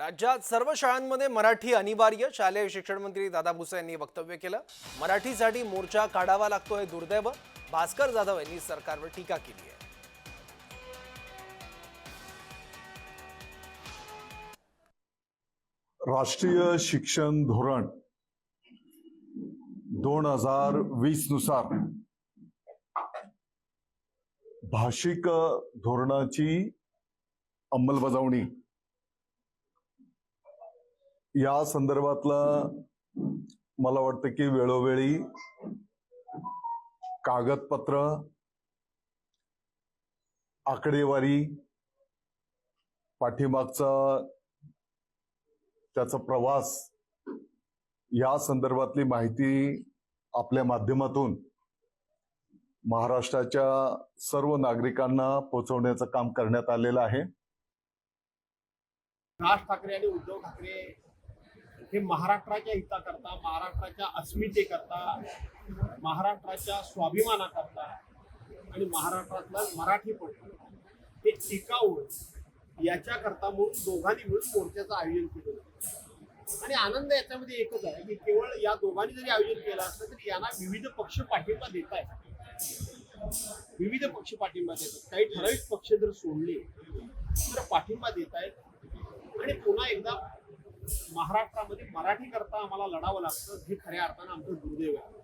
राज्यात सर्व शाळांमध्ये मराठी अनिवार्य. शालेय शिक्षण मंत्री दादा भुसे यांनी वक्तव्य केलं. मराठीसाठी मोर्चा काढावा लागतो हे दुर्दैव. भास्कर जाधव यांनी सरकारवर टीका केली आहे. राष्ट्रीय शिक्षण धोरण दोन हजार वीसनुसार भाषिक धोरणाची अंमलबजावणी या संदर्भातला मला वाटतं की वेळोवेळी कागदपत्र आकडेवारी पाठीमागचा त्याचा प्रवास या संदर्भातली माहिती आपल्या माध्यमातून महाराष्ट्राच्या सर्व नागरिकांना पोहोचवण्याचं काम करण्यात आलेलं आहे. राज ठाकरे आणि उद्धव ठाकरे हे महाराष्ट्राच्या हिताकरता महाराष्ट्राच्या अस्मितेकरता महाराष्ट्राच्या स्वाभिमानाकरता आणि महाराष्ट्रातला मराठीपण हे टिकाऊ याच्याकरता म्हणून दोघांनी मिळून मोर्चाचं आयोजन केलं आणि आनंद याच्यामध्ये एकच आहे की केवळ या दोघांनी जरी आयोजन केलं असलं तरी यांना विविध पक्ष पाठिंबा देत आहेत. विविध पक्ष पाठिंबा देतात काही ठराविक पक्ष जर सोडले तर पाठिंबा देत आहेत. आणि पुन्हा एकदा महाराष्ट्रामध्ये मराठी करता आम्हाला लढावं लागतं हे खऱ्या अर्थानं आमचं दुर्दैव आहे.